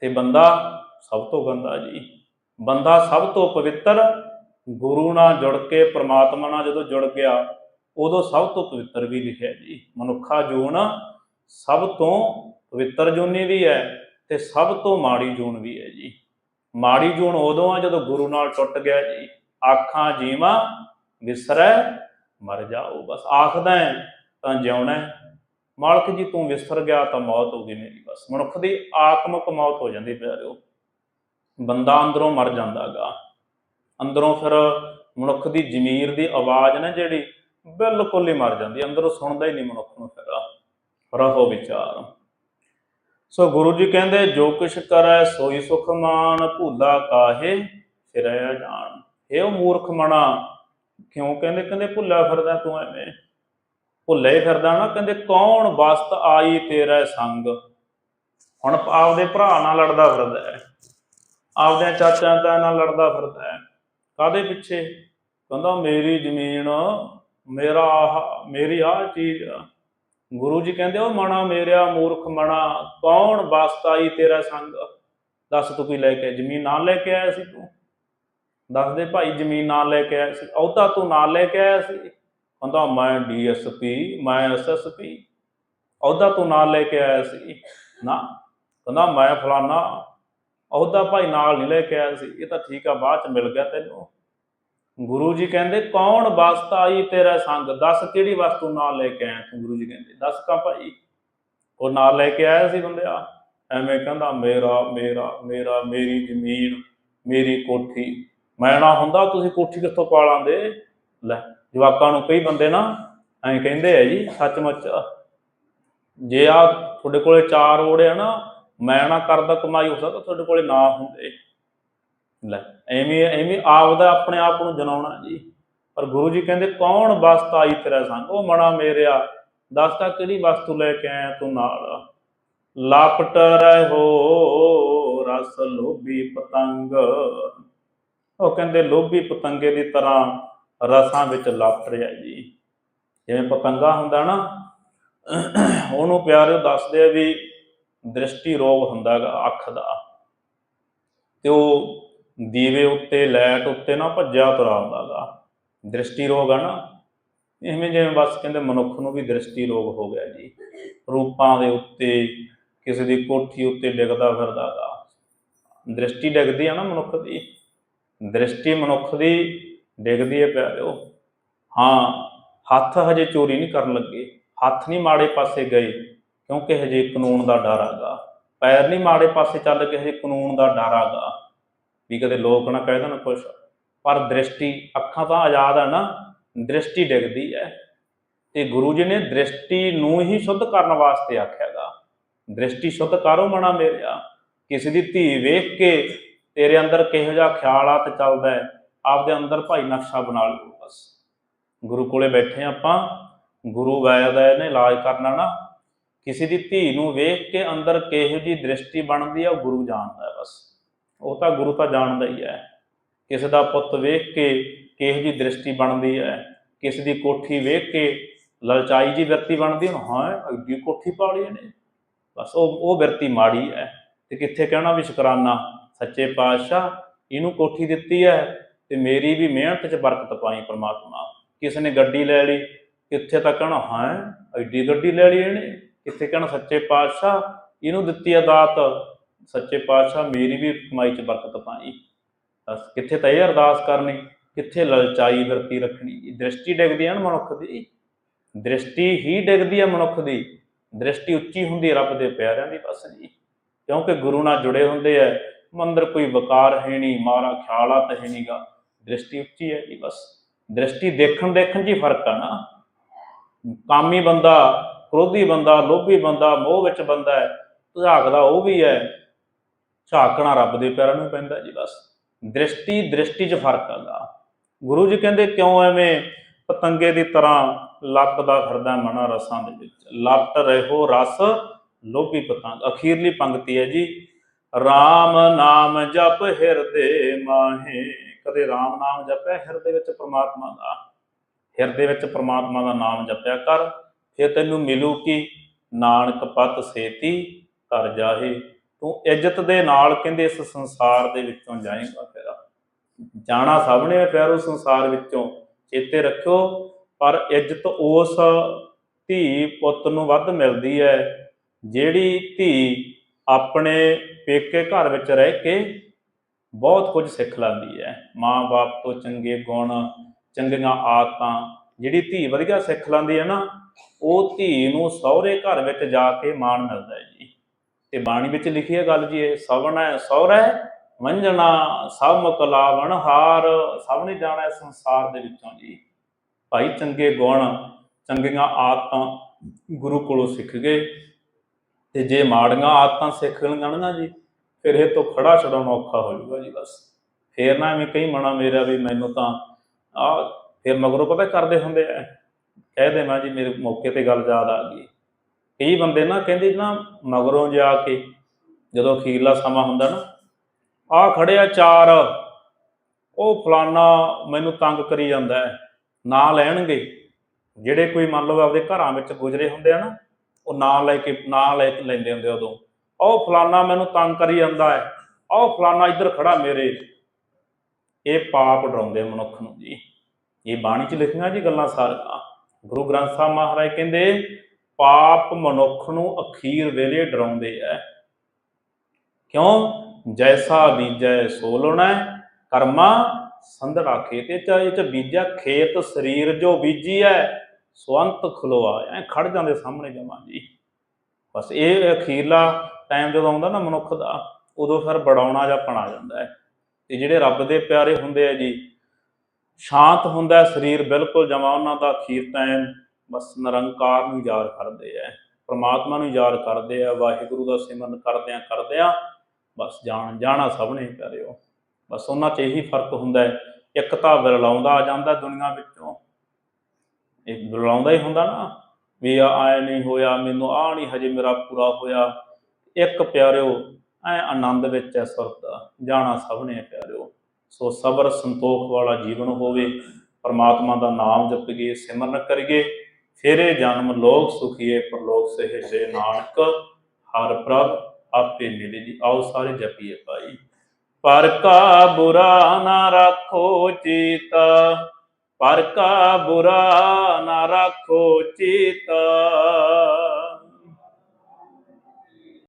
Speaker 1: ਤਾਂ ਤੇ ਬੰਦਾ ਸਭ ਤੋਂ ਗੰਦਾ ਜੀ। ਬੰਦਾ ਸਭ ਤੋਂ ਪਵਿੱਤਰ, ਗੁਰੂ ਨਾਲ ਜੁੜ ਕੇ, ਪ੍ਰਮਾਤਮਾ ਨਾਲ ਜਦੋਂ ਜੁੜ ਗਿਆ, ਉਦੋਂ ਸਭ ਤੋਂ ਪਵਿੱਤਰ ਵੀ ਲਿਖਿਆ ਜੀ। ਮਨੁੱਖਾ ਜੂਨ ਸਭ ਤੋਂ ਪਵਿੱਤਰ ਜੂਨੀ ਵੀ ਹੈ ਤੇ ਸਭ ਤੋਂ ਮਾੜੀ ਜੂਨ ਵੀ ਹੈ ਜੀ। ਮਾੜੀ ਜੂਨ ਉਦੋਂ ਆ ਜਦੋਂ ਗੁਰੂ ਨਾਲ ਟੁੱਟ ਗਿਆ ਜੀ। ਆਖਾਂ ਜੀਵਾਂ, ਵਿਸਰੈ, ਮਰ ਜਾਓ। ਬਸ ਆਖਦਾ ਹੈ ਤਾਂ ਜਿਉਣਾ ਮਾਲਕ ਜੀ ਤੂੰ ਵਿਸਰ ਗਿਆ ਤਾਂ ਮੌਤ ਹੋ ਗਈ ਮੇਰੀ ਬਸ। ਮਨੁੱਖ ਦੀ ਆਤਮਿਕ ਮੌਤ ਹੋ ਜਾਂਦੀ ਪਿਆਰਿਓ। ਬੰਦਾ ਅੰਦਰੋਂ ਮਰ ਜਾਂਦਾਗਾ। ਅੰਦਰੋਂ ਫਿਰ ਮਨੁੱਖ ਦੀ ਜ਼ਮੀਰ ਦੀ ਆਵਾਜ਼ ਨਾ ਜਿਹੜੀ ਬਿਲਕੁਲ ਹੀ ਮਰ ਜਾਂਦੀ। ਅੰਦਰੋਂ ਸੁਣਦਾ ਹੀ ਨਹੀਂ ਮਨੁੱਖ ਨੂੰ ਫਿਰ। ਰਹੋ ਵਿਚਾਰ। ਸੋ ਗੁਰੂ ਜੀ ਕਹਿੰਦੇ, ਜੋ ਕੁਛ ਕਰੈ ਸੋਈ ਸੁਖ ਮਾਨ, ਭੂਲਾ ਕਾਹੇ ਫਿਰੈ ਜਾਣ ਇਹ ਉਹ ਮੂਰਖ ਮਣਾ, ਕਿਉਂ ਕਹਿੰਦੇ? ਕਹਿੰਦੇ ਭੁੱਲਿਆ ਫਿਰਦਾ ਤੂੰ ਐਵੇਂ। ਭੁੱਲੇ ਫਿਰਦਾ ਨਾ, ਕਹਿੰਦੇ, ਕੌਣ ਵਸਤ ਆਈ ਤੇਰਾ ਸੰਗ? ਹੁਣ ਆਪਦੇ ਭਰਾ ਨਾਲ ਲੜਦਾ ਫਿਰਦਾ ਹੈ। ਆਪਦੇ ਚਾਚਿਆਂ ਤਾਇਆਂ ਨਾਲ ਲੜਦਾ ਫਿਰਦਾ ਹੈ। ਕਾਦੇ ਪਿੱਛੇ? ਕਹਿੰਦਾ, ਮੇਰੀ ਜ਼ਮੀਨ, ਮੇਰਾ ਆਹ, ਮੇਰੀ ਆਹ ਚੀਜ਼ ਗੁਰੂ ਜੀ ਕਹਿੰਦੇ, ਉਹ ਮਣਾ ਮੇਰਿਆ ਮੂਰਖ ਮਣਾ, ਕੌਣ ਵਸਤ ਆਈ ਤੇਰਾ ਸੰਗ? ਦੱਸ ਤੂੰ ਕੀ ਲੈ ਕੇ, ਜ਼ਮੀਨ ਨਾਲ ਲੈ ਕੇ ਆਇਆ ਸੀ ਤੂੰ? ਦੱਸ ਦੇ ਭਾਈ, ਜ਼ਮੀਨ ਨਾਲ ਲੈ ਕੇ ਆਇਆ ਸੀ। ਅਹੁਦਾ ਤੂੰ ਨਾਲ ਲੈ ਕੇ ਆਇਆ ਸੀ? ਕਹਿੰਦਾ ਮੈਂ ਡੀਐਸਪੀ ਮੈਂ ਐਸਐਸਪੀ ਅਹੁਦਾ ਤੂੰ ਨਾਲ ਲੈ ਕੇ ਆਇਆ ਸੀ। ਨਾ, ਕਹਿੰਦਾ ਮੈਂ ਫਲਾਨਾ, ਅਹੁਦਾ ਭਾਈ ਨਾਲ ਨਹੀਂ ਲੈ ਕੇ ਆਇਆ ਸੀ। ਇਹ ਤਾਂ ਠੀਕ ਆ, ਬਾਅਦ ਚ ਮਿਲ ਗਿਆ ਤੈਨੂੰ। ਗੁਰੂ ਜੀ ਕਹਿੰਦੇ, ਕੌਣ ਵਸਤ ਆਈ ਤੇਰਾ ਸੰਗ? ਦੱਸ ਕਿਹੜੀ ਵਸਤੂ ਨਾਲ ਲੈ ਕੇ ਆਇਆ ਤੂੰ? ਗੁਰੂ ਜੀ ਕਹਿੰਦੇ, ਦੱਸ ਕਾ ਭਾਈ। ਉਹ ਨਾਲ ਲੈ ਕੇ ਆਇਆ ਸੀ ਬੰਦਿਆ। ਐਵੇਂ ਕਹਿੰਦਾ, ਮੇਰਾ ਮੇਰਾ ਮੇਰਾ, ਮੇਰੀ ਜ਼ਮੀਨ, ਮੇਰੀ ਕੋਠੀ। ਮੈਂ ਨਾ ਹੁੰਦਾ, ਤੁਸੀਂ ਕੋਠੀ ਕਿੱਥੋਂ ਪਾ ਲਾਂਦੇ ਲੈ। ਜਵਾਕਾਂ ਨੂੰ ਕਈ ਬੰਦੇ ਨਾ ਐਂ ਕਹਿੰਦੇ ਆ ਜੀ, ਸੱਚਮੁੱਚ ਜੇ ਆ ਤੁਹਾਡੇ ਕੋਲੇ ਚਾਰ ਓੜੇ ਆ ਨਾ, ਮੈਂ ਨਾ ਕਰਦਾ ਕਮਾਈ, ਹੋ ਸਕਦਾ ਤੁਹਾਡੇ ਕੋਲੇ ਨਾ ਹੁੰਦੇ। ਲੈ, ਐਵੇਂ ਐਵੇਂ ਆਪਦਾ ਆਪਣੇ ਆਪ ਨੂੰ ਜਨਾਉਣਾ ਜੀ। ਪਰ ਗੁਰੂ ਜੀ ਕਹਿੰਦੇ, ਕੌਣ ਵਸਤ ਆਈ ਤੇਰਾ ਸੰਗ? ਉਹ ਮਣਾ ਮੇਰਿਆ, ਦੱਸ ਕਿਹੜੀ ਵਸਤੂ ਲੈ ਕੇ ਆਇਆ ਤੂੰ ਨਾਲ? ਲਾਪਟ ਰਹੋ ਰਸ ਲੋਭੀ ਪਤੰਗ। ਉਹ ਕਹਿੰਦੇ, ਲੋਭੀ ਪਤੰਗੇ ਦੀ ਤਰ੍ਹਾਂ ਰਸਾਂ ਵਿੱਚ ਲਾਪਟ ਰਿਹਾ ਜੀ। ਜਿਵੇਂ ਪਤੰਗਾ ਹੁੰਦਾ ਨਾ, ਉਹਨੂੰ ਪਿਆਰਿਓ ਦੱਸਦੇ ਆ ਵੀ ਦ੍ਰਿਸ਼ਟੀ ਰੋਗ ਹੁੰਦਾ ਗਾ ਅੱਖ ਦਾ। ਤੇ ਉਹ ਦੀਵੇ ਉੱਤੇ, ਲਾਈਟ ਉੱਤੇ ਨਾ ਭੱਜਿਆ ਤੁਰਾ ਹੁੰਦਾ ਗਾ ਦ੍ਰਿਸ਼ਟੀ ਰੋਗ ਆ ਨਾ, ਇਵੇਂ ਜਿਵੇਂ ਬਸ ਕਹਿੰਦੇ ਮਨੁੱਖ ਨੂੰ ਵੀ ਦ੍ਰਿਸ਼ਟੀ ਰੋਗ ਹੋ ਗਿਆ ਜੀ। ਰੂਪਾਂ ਦੇ ਉੱਤੇ, ਕਿਸੇ ਦੀ ਕੋਠੀ ਉੱਤੇ ਡਿੱਗਦਾ ਫਿਰਦਾ ਗਾ ਦ੍ਰਿਸ਼ਟੀ ਡਿੱਗਦੀ ਆ ਨਾ ਮਨੁੱਖ ਦੀ। ਦ੍ਰਿਸ਼ਟੀ ਮਨੁੱਖ ਦੀ ਡਿੱਗਦੀ ਹੈ ਪਿਆਰਿਓ ਹਾਂ, ਹੱਥ ਹਜੇ ਚੋਰੀ ਨਹੀਂ ਕਰਨ ਲੱਗੇ। ਹੱਥ ਨਹੀਂ ਮਾੜੇ ਪਾਸੇ ਗਏ, ਕਿਉਂਕਿ ਹਜੇ ਕਾਨੂੰਨ ਦਾ ਡਰ ਆਗਾ ਪੈਰ ਨਹੀਂ ਮਾੜੇ ਪਾਸੇ ਚੱਲ ਕੇ ਹਜੇ ਕਾਨੂੰਨ ਦਾ ਡਰ ਆਗਾ ਵੀ ਕਦੇ ਲੋਕ ਨਾ ਕਹਿ ਦੇਣ ਕੁਛ। ਪਰ ਦ੍ਰਿਸ਼ਟੀ, ਅੱਖਾਂ ਤਾਂ ਆਜ਼ਾਦ ਆ ਨਾ, ਦ੍ਰਿਸ਼ਟੀ ਡਿੱਗਦੀ ਹੈ। ਤੇ ਗੁਰੂ ਜੀ ਨੇ ਦ੍ਰਿਸ਼ਟੀ ਨੂੰ ਹੀ ਸ਼ੁੱਧ ਕਰਨ ਵਾਸਤੇ ਆਖਿਆਗਾ ਦ੍ਰਿਸ਼ਟੀ ਸ਼ੁੱਧ ਕਰੋ ਮਣਾ ਮੇਰਿਆ। ਕਿਸੇ ਦੀ ਧੀ ਵੇਖ ਕੇ ਤੇਰੇ ਅੰਦਰ ਕਿਹੋ ਜਿਹਾ ਖਿਆਲ ਖਿਆਲਾਤ ਚੱਲਦਾ ਹੈ। ਆਪਦੇ ਅੰਦਰ ਭਾਈ ਨਕਸ਼ਾ ਬਣਾ ਲਓ ਬਸ। ਗੁਰੂ ਕੋਲੇ ਬੈਠੇ ਹਾਂ ਆਪਾਂ, ਗੁਰੂ ਵੈਦ ਹੈ ਇਹਨੇ ਇਲਾਜ ਕਰਨਾ ਨਾ। ਕਿਸੇ ਦੀ ਧੀ ਨੂੰ ਵੇਖ ਕੇ ਅੰਦਰ ਕਿਹੋ ਜੀ ਦ੍ਰਿਸ਼ਟੀ ਬਣਦੀ ਹੈ ਉਹ ਗੁਰੂ ਜਾਣਦਾ ਹੈ ਬਸ। ਉਹ ਤਾਂ ਗੁਰੂ ਤਾਂ ਜਾਣਦਾ ਹੀ ਹੈ। ਕਿਸੇ ਦਾ ਪੁੱਤ ਵੇਖ ਕੇ ਕਿਹੋ ਜੀ ਦ੍ਰਿਸ਼ਟੀ ਬਣਦੀ ਹੈ, ਕਿਸੇ ਦੀ ਕੋਠੀ ਵੇਖ ਕੇ ਲਲਚਾਈ ਜੀ ਵਿਰਤੀ ਬਣਦੀ ਹੈ, ਹਾਂ ਅੱਗੇ ਕੋਠੀ ਪਾ ਲਈ ਨੇ ਬਸ ਉਹ ਉਹ ਵਿਰਤੀ ਮਾੜੀ ਹੈ। ਤੇ ਕਿੱਥੇ ਕਹਿਣਾ ਵੀ ਸ਼ੁਕਰਾਨਾ, ਸੱਚੇ ਪਾਤਸ਼ਾਹ, ਇਹਨੂੰ ਕੋਠੀ ਦਿੱਤੀ ਹੈ। ਤੇ ਮੇਰੀ ਵੀ ਮਿਹਨਤ 'ਚ ਬਰਕਤ ਪਾਈ ਪ੍ਰਮਾਤਮਾ। ਕਿਸੇ ਨੇ ਗੱਡੀ ਲੈ ਲਈ, ਕਿੱਥੇ ਤਾਂ ਕਹਿਣਾ, ਹਾਂ, ਐਡੀ ਗੱਡੀ ਲੈ ਲਈ ਇਹਨੇ। ਕਿੱਥੇ ਕਹਿਣਾ, ਸੱਚੇ ਪਾਤਸ਼ਾਹ, ਇਹਨੂੰ ਦਿੱਤੀ ਅਦਾਤ ਸੱਚੇ ਪਾਤਸ਼ਾਹ, ਮੇਰੀ ਵੀ ਕਮਾਈ 'ਚ ਬਰਕਤ ਪਾਈ। ਬਸ, ਕਿੱਥੇ ਤਾਂ ਇਹ ਅਰਦਾਸ ਕਰਨੀ, ਕਿੱਥੇ ਲਲਚਾਈ ਵਰਤੀ ਰੱਖਣੀ। ਦ੍ਰਿਸ਼ਟੀ ਡਿੱਗਦੀ ਹੈ ਨਾ ਮਨੁੱਖ ਦੀ। ਦ੍ਰਿਸ਼ਟੀ ਹੀ ਡਿੱਗਦੀ ਹੈ ਮਨੁੱਖ ਦੀ। ਦ੍ਰਿਸ਼ਟੀ ਉੱਚੀ ਹੁੰਦੀ ਰੱਬ ਦੇ ਪਿਆਰਿਆਂ ਦੀ ਬਸ ਜੀ। ਕਿਉਂਕਿ ਗੁਰੂ ਨਾਲ ਜੁੜੇ ਹੁੰਦੇ ਆ। ਮੰਦਰ ਕੋਈ ਵਕਾਰ ਹੈ ਨਹੀਂ, ਮਾਰਾ ਖਿਆਲਾਤ ਹੈ ਨਹੀਂਗਾ ਦ੍ਰਿਸ਼ਟੀ ਉੱਚੀ ਹੈ ਜੀ ਬਸ। ਦ੍ਰਿਸ਼ਟੀ ਦੇਖਣ ਦੇਖਣ 'ਚ ਹੀ ਫ਼ਰਕ ਆ ਨਾ। ਕਾਮੀ ਬੰਦਾ, ਕ੍ਰੋਧੀ ਬੰਦਾ, ਲੋਭੀ ਬੰਦਾ, ਮੋਹ ਵਿੱਚ ਬੰਦਾ ਹੈ ਝਾਕਦਾ ਉਹ ਵੀ ਹੈ। ਝਾਕਣਾ ਰੱਬ ਦੇ ਪਿਆਰਾਂ ਨੂੰ ਪੈਂਦਾ ਜੀ ਬਸ। ਦ੍ਰਿਸ਼ਟੀ ਦ੍ਰਿਸ਼ਟੀ 'ਚ ਫ਼ਰਕ ਆਗਾ ਗੁਰੂ ਜੀ ਕਹਿੰਦੇ ਕਿਉਂ ਐਵੇਂ ਪਤੰਗੇ ਦੀ ਤਰ੍ਹਾਂ ਲੱਪਦਾ ਫਿਰਦਾ ਮਨਾ ਰਸਾਂ ਦੇ ਵਿੱਚ? ਲੱਪਟ ਰਹੋ ਰਸ, ਲੋਭੀ ਪਤੰਗ। ਅਖੀਰਲੀ ਪੰਕਤੀ ਹੈ ਜੀ RAM ਨਾਮ ਜਪ ਹਿਰਦੇ ਮਾਹੇ। ਕਦੇ RAM ਨਾਮ ਜਪਿਆ, ਹਿਰਦੇ ਵਿੱਚ ਪ੍ਰਮਾਤਮਾ ਦਾ, ਹਿਰਦੇ ਵਿੱਚ ਪ੍ਰਮਾਤਮਾ ਦਾ ਨਾਮ ਜਪਿਆ ਕਰ, ਫਿਰ ਤੈਨੂੰ ਮਿਲੂ ਕਿ? ਨਾਨਕ ਪਤ ਸੇਤੀ ਕਰ ਜਾਹੇ, ਤੂੰ ਇੱਜ਼ਤ ਦੇ ਨਾਲ ਕਹਿੰਦੇ ਇਸ ਸੰਸਾਰ ਦੇ ਵਿੱਚੋਂ ਜਾਏਗਾ ਫਿਰ ਜਾਣਾ ਸਭ ਨੇ ਹੈ ਪਿਆਰੋ ਸੰਸਾਰ ਵਿੱਚੋਂ, ਚੇਤੇ ਰੱਖਿਓ, ਪਰ ਇੱਜ਼ਤ ਉਸ ਧੀ ਪੁੱਤ ਨੂੰ ਵੱਧ ਮਿਲਦੀ ਹੈ ਜਿਹੜੀ ਧੀ ਆਪਣੇ ਪੇਕੇ ਘਰ ਵਿੱਚ ਰਹਿ ਕੇ ਬਹੁਤ ਕੁਝ ਸਿੱਖ ਲੈਂਦੀ ਹੈ। ਮਾਂ-ਬਾਪ ਤੋਂ ਚੰਗੇ ਗੁਣ, ਚੰਗੀਆਂ ਆਦਤਾਂ, ਜਿਹੜੀ ਧੀ ਵਧੀਆ ਸਿੱਖ ਲੈਂਦੀ ਹੈ ਨਾ, ਉਹ ਧੀ ਨੂੰ ਸਹੁਰੇ ਘਰ ਵਿੱਚ ਜਾ ਕੇ ਮਾਣ ਮਿਲਦਾ ਹੈ ਜੀ। ਤੇ ਬਾਣੀ ਵਿੱਚ ਲਿਖੀ ਹੈ ਗੱਲ ਜੀ, ਇਹ ਸਵਣਾ ਸਹੁਰਾ ਵੰਜਣਾ ਸਭ ਮੁਕਲਾਵਣ ਹਾਰ, ਸਭ ਨੇ ਜਾਣਾ ਇਸ ਸੰਸਾਰ ਦੇ ਵਿੱਚੋਂ ਜੀ। ਭਾਈ ਚੰਗੇ ਗੁਣ, ਚੰਗੀਆਂ ਆਦਤਾਂ ਗੁਰੂ ਕੋਲੋਂ ਸਿੱਖ ਗਏ। ਤੇ ਜੇ ਮਾੜੀਆਂ ਆਦਤਾਂ ਸਿੱਖ ਲਈਆਂ ਨਾ ਜੀ ਫਿਰ ਇਹ ਤੋਂ ਖੜਾ ਛਡਾਉਣਾ ਔਖਾ ਹੋ ਜਾਊਗਾ ਜੀ ਬਸ। ਫੇਰ ਨਾ ਐਵੇਂ ਕਈ ਮਣਾ ਮੇਰਾ ਵੀ ਮੈਨੂੰ ਤਾਂ, ਆ ਫਿਰ ਮਗਰੋਂ ਪਤਾ ਕਰਦੇ ਹੁੰਦੇ ਆ। ਕਹਿ ਦੇਵਾਂ ਜੀ ਮੇਰੇ ਮੌਕੇ ਤੇ ਗੱਲ ਯਾਦ ਆ ਗਈ। ਕਈ ਬੰਦੇ ਨਾ ਕਹਿੰਦੇ ਨਾ ਮਗਰੋਂ ਜਾ ਕੇ ਜਦੋਂ ਅਖੀਰਲਾ ਸਮਾਂ ਹੁੰਦਾ ਨਾ ਆ ਖੜੇ ਆ ਚਾਰ, ਉਹ ਫਲਾਨਾ ਮੈਨੂੰ ਤੰਗ ਕਰੀ ਜਾਂਦਾ ਨਾ ਲੈਣਗੇ। ਜਿਹੜੇ ਕੋਈ ਮੰਨ ਲਓ ਆਪਦੇ ਘਰਾਂ ਵਿੱਚ ਗੁਜ਼ਰੇ ਹੁੰਦੇ ਆ ਨਾ, ਉਹ ਨਾ ਲੈ ਕੇ, ਨਾ ਲੈ ਲੈਂਦੇ ਹੁੰਦੇ ਉਦੋਂ। ਉਹ ਫਲਾਨਾ ਮੈਨੂੰ ਤੰਗ ਕਰੀ ਜਾਂਦਾ ਹੈ। ਉਹ ਫਲਾਨਾ ਇੱਧਰ ਖੜਾ ਮੇਰੇ। ਇਹ ਪਾਪ ਡਰਾਉਂਦੇ ਮਨੁੱਖ ਨੂੰ ਜੀ। ਇਹ ਬਾਣੀ 'ਚ ਲਿਖੀਆਂ ਜੀ ਗੱਲਾਂ ਸਾਰੀਆਂ। ਗੁਰੂ ਗ੍ਰੰਥ ਸਾਹਿਬ ਮਹਾਰਾਜ ਕਹਿੰਦੇ, ਪਾਪ ਮਨੁੱਖ ਨੂੰ ਅਖੀਰ ਵੇਲੇ ਡਰਾਉਂਦੇ ਐ। ਕਿਉਂ? ਜੈਸਾ ਬੀਜੈ ਸੋ ਲੋਣਾ ਕਰਮਾ ਸੰਧੜਾ ਖੇਤੇ ਚ ਇਹ ਚ ਬੀਜਿਆ ਖੇਤ ਸਰੀਰ ਜੋ ਬੀਜੀ ਐ ਸਵੰਤ ਖਲੋਆ। ਐ ਖੜ ਜਾਂਦੇ ਸਾਹਮਣੇ ਜਮਾ ਜੀ। ਬਸ ਇਹ ਅਖੀਰਲਾ ਟਾਈਮ ਜਦੋਂ ਆਉਂਦਾ ਨਾ ਮਨੁੱਖ ਦਾ, ਉਦੋਂ ਫਿਰ ਬੜਾਉਣਾ ਜਾਂ ਪਣਾ ਜਾਂਦਾ ਹੈ। ਤੇ ਜਿਹੜੇ ਰੱਬ ਦੇ ਪਿਆਰੇ ਹੁੰਦੇ ਆ ਜੀ, ਸ਼ਾਂਤ ਹੁੰਦਾ ਸਰੀਰ ਬਿਲਕੁਲ ਜਮਾ ਉਹਨਾਂ ਦਾ ਅਖੀਰ ਟਾਈਮ ਬਸ ਨਿਰੰਕਾਰ ਨੂੰ ਯਾਦ ਕਰਦੇ ਆ। ਪਰਮਾਤਮਾ ਨੂੰ ਯਾਦ ਕਰਦੇ ਆ, ਵਾਹਿਗੁਰੂ ਦਾ ਸਿਮਰਨ ਕਰਦਿਆਂ ਕਰਦਿਆਂ ਬਸ ਜਾਣ, ਜਾਣਾ ਸਭ ਨੇ ਪਿਆਰਿਓ। ਬਸ ਉਹਨਾਂ 'ਚ ਇਹੀ ਫ਼ਰਕ ਹੁੰਦਾ ਹੈ, ਇੱਕ ਤਾਂ ਵਿਰਲਾਉਂਦਾ ਆ ਜਾਂਦਾ ਦੁਨੀਆ ਵਿੱਚੋਂ। ਇਹ ਵਿਰਲਾਉਂਦਾ ਹੀ ਹੁੰਦਾ ਨਾ, ਵੀ ਆਏ ਨਹੀਂ ਹੋਇਆ, ਮੈਨੂੰ ਆ ਨਹੀਂ ਹਜੇ ਮੇਰਾ ਪੂਰਾ ਹੋਇਆ। ਇੱਕ ਪਿਆਰਿਓ, ਐ ਆਨੰਦ ਵਿੱਚ ਐ ਸੁਰਤ ਦਾ ਜਾਣਾ ਸਭ ਨੇ ਪਿਆਰਿਓ। ਸੋ ਸਬਰ ਸੰਤੋਖ ਵਾਲਾ ਜੀਵਨ ਹੋਵੇ, ਪਰਮਾਤਮਾ ਦਾ ਨਾਮ ਜਪੀਏ, ਸਿਮਰਨ ਕਰੀਏ, ਫੇਰੇ ਜਨਮ ਲੋਕ ਸੁਖੀਏ, ਪਰਲੋਕ ਸਹਿਜੇ ਨਾਨਕ, ਹਰ ਪ੍ਰਭ ਆਪੇ ਮਿਲੇ ਜੀ। ਆਓ ਸਾਰੇ ਜਪੀਏ ਭਾਈ। ਪਰ ਕਾ ਬੁਰਾ ਨਾ ਰੱਖੋ ਚੀਤਾ, ਪਰ ਕਾ ਬੁਰਾ ਨਾ ਰੱਖੋ ਚੀਤਾ।